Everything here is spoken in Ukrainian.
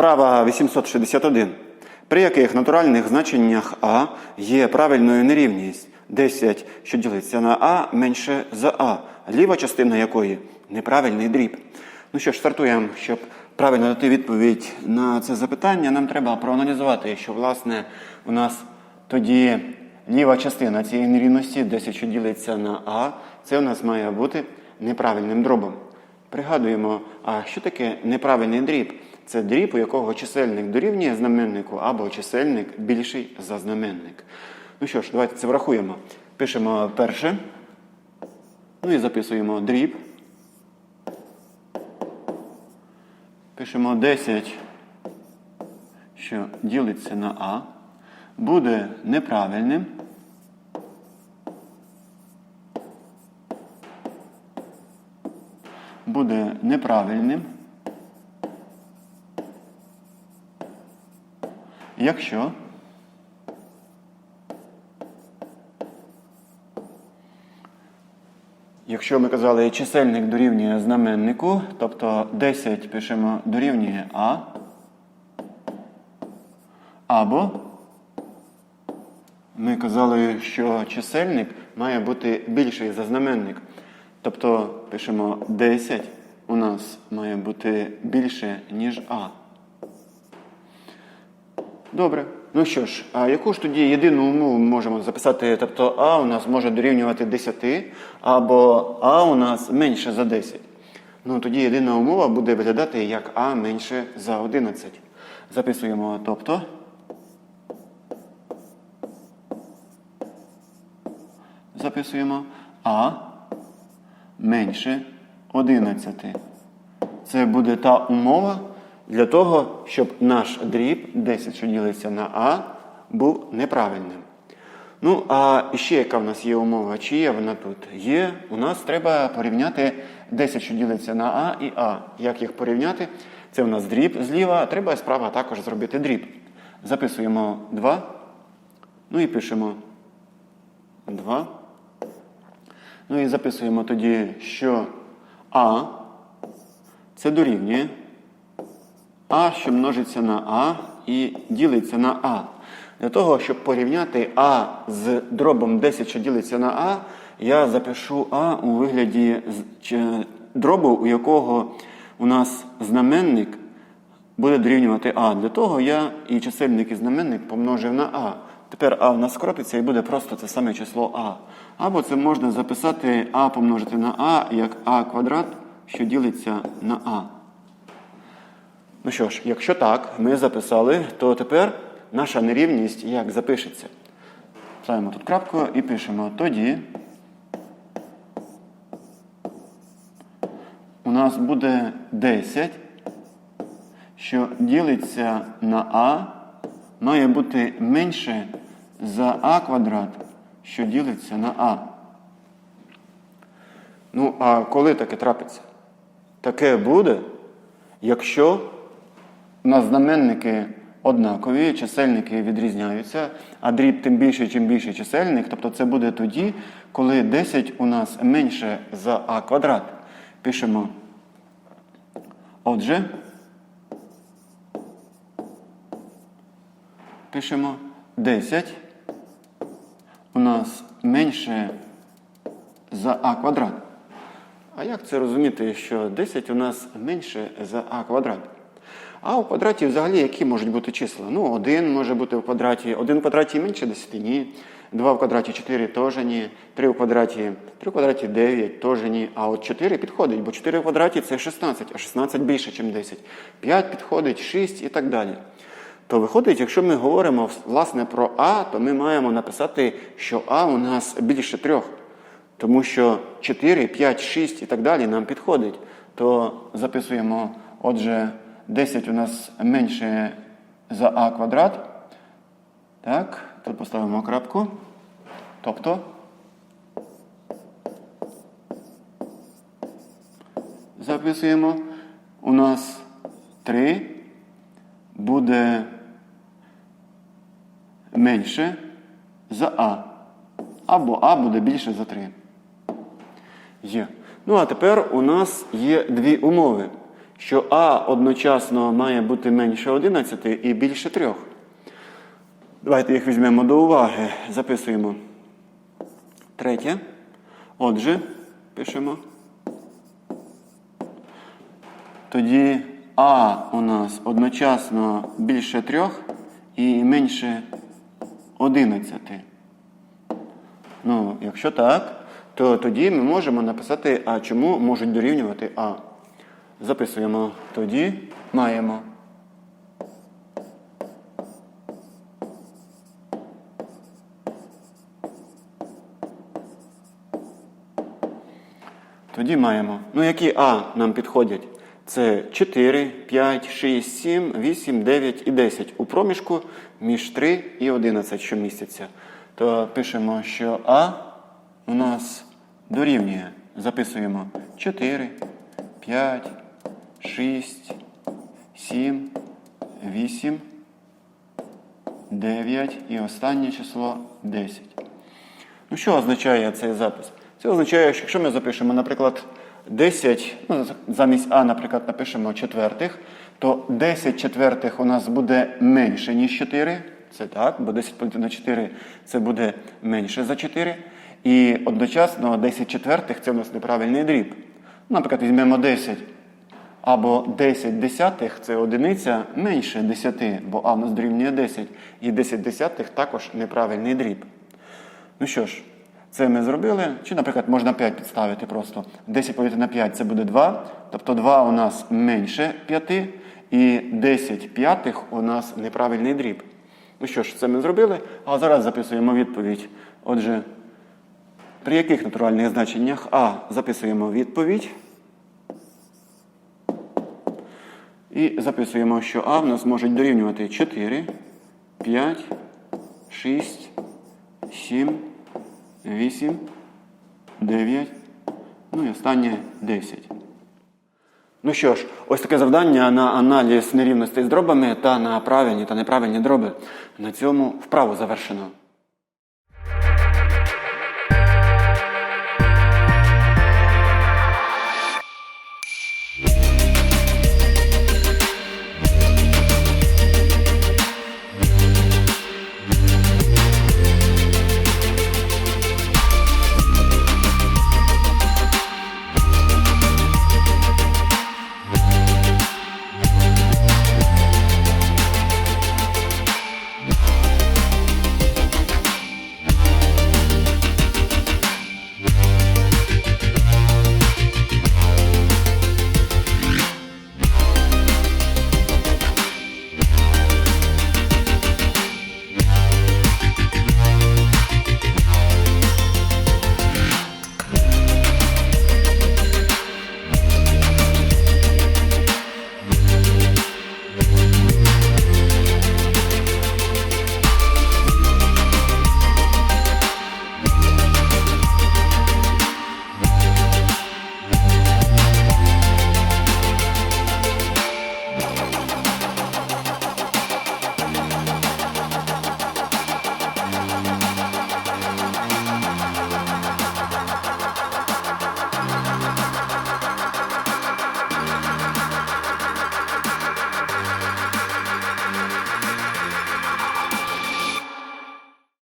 Вправа 861. При яких натуральних значеннях А є правильною нерівність 10, що ділиться на А менше за А, ліва частина якої неправильний дріб. Ну що ж, стартуємо, щоб правильно дати відповідь на це запитання, нам треба проаналізувати, що власне у нас тоді ліва частина цієї нерівності, 10, що ділиться на А, це у нас має бути неправильним дробом. Пригадуємо, а що таке неправильний дріб? Це дріб, у якого чисельник дорівнює знаменнику або чисельник більший за знаменник. Ну що ж, давайте це врахуємо. Пишемо перше. Ну і записуємо дріб. Пишемо 10, що ділиться на А. Буде неправильним. Буде неправильним. Якщо Якщо ми казали чисельник дорівнює знаменнику, тобто 10 пишемо дорівнює А, або ми казали, що чисельник має бути більший за знаменник. Тобто пишемо 10 у нас має бути більше, ніж А. Добре. Ну що ж, а яку ж тоді єдину умову ми можемо записати? Тобто А у нас може дорівнювати 10, або А у нас менше за 10. Ну тоді єдина умова буде виглядати як А менше за 11. Записуємо, тобто. Записуємо А менше 11. Це буде та умова для того, щоб наш дріб 10, що ділиться на А, був неправильним. Ну, а ще яка в нас є умова? Чи є вона тут? Є. У нас треба порівняти 10, що ділиться на А і А. Як їх порівняти? Це у нас дріб зліва, треба справа також зробити дріб. Записуємо 2. Ну і пишемо 2. Ну і записуємо тоді, що А це дорівнює А, що множиться на А і ділиться на А. Для того, щоб порівняти А з дробом 10, що ділиться на А, я запишу А у вигляді дробу, у якого у нас знаменник буде дорівнювати А. Для того я і чисельник і знаменник помножив на А. Тепер А в нас скоротиться і буде просто це саме число А. Або це можна записати А помножити на А як А квадрат, що ділиться на А. Ну що ж, якщо так, ми записали, то тепер наша нерівність як запишеться. Ставимо тут крапку і пишемо тоді. У нас буде 10, що ділиться на А, має бути менше за А квадрат, що ділиться на А. Ну, а коли таке трапиться? Таке буде, якщо у нас знаменники однакові, чисельники відрізняються, а дріб тим більше, чим більший чисельник, тобто це буде тоді, коли 10 у нас менше за а квадрат. Пишемо. Отже, пишемо 10 у нас менше за а квадрат. А як це розуміти, що 10 у нас менше за а квадрат? А у квадраті взагалі які можуть бути числа? Ну, 1 може бути в квадраті, 1 в квадраті менше 10, ні. 2 в квадраті 4 теж ні. 3 в квадраті, 3 в квадраті 9 теж ні. А от 4 підходить, бо 4 в квадраті це 16, а 16 більше, ніж 10. 5 підходить, 6 і так далі. То виходить, якщо ми говоримо власне про А, то ми маємо написати, що А у нас більше трьох. Тому що 4, 5, 6 і так далі нам підходить. То записуємо, отже, 10 у нас менше за а квадрат. Так, тут поставимо крапку. Тобто записуємо. У нас 3 буде менше за А. Або А буде більше за 3. Є. Ну, а тепер у нас є дві умови. Що А одночасно має бути менше 11 і більше 3. Давайте їх візьмемо до уваги. Записуємо. Третє. Отже, пишемо. Тоді А у нас одночасно більше 3 і менше 11. Ну, якщо так, то тоді ми можемо написати, а чому можуть дорівнювати А. Записуємо. Тоді маємо. Тоді маємо. Ну, які А нам підходять? Це 4, 5, 6, 7, 8, 9 і 10. У проміжку між 3 і 11, що містяться. То пишемо, що А у нас дорівнює. Записуємо 4, 5, 6, 7, 8, 9 і останнє число 10. Ну, що означає цей запис? Це означає, що якщо ми запишемо, наприклад, 10, ну, замість А, наприклад, напишемо четвертих, то 10 четвертих у нас буде менше, ніж 4. Це так, бо 10 поділити на 4 це буде менше за 4. І одночасно 10 четвертих це у нас неправильний дріб. Наприклад, візьмемо 10. Або 10 десятих це одиниця менше 10, бо А в нас дорівнює 10. І 10 десятих також неправильний дріб. Ну що ж, це ми зробили. Чи, наприклад, можна 5 підставити просто. 10 поділити на 5 це буде 2. Тобто 2 у нас менше 5. І 10 п'ятих у нас неправильний дріб. Ну що ж, це ми зробили. А зараз записуємо відповідь. Отже, при яких натуральних значеннях А записуємо відповідь. І записуємо, що А в нас можуть дорівнювати 4, 5, 6, 7, 8, 9, ну і останнє 10. Ну що ж, ось таке завдання на аналіз нерівностей з дробами та на правильні та неправильні дроби. На цьому вправу завершено.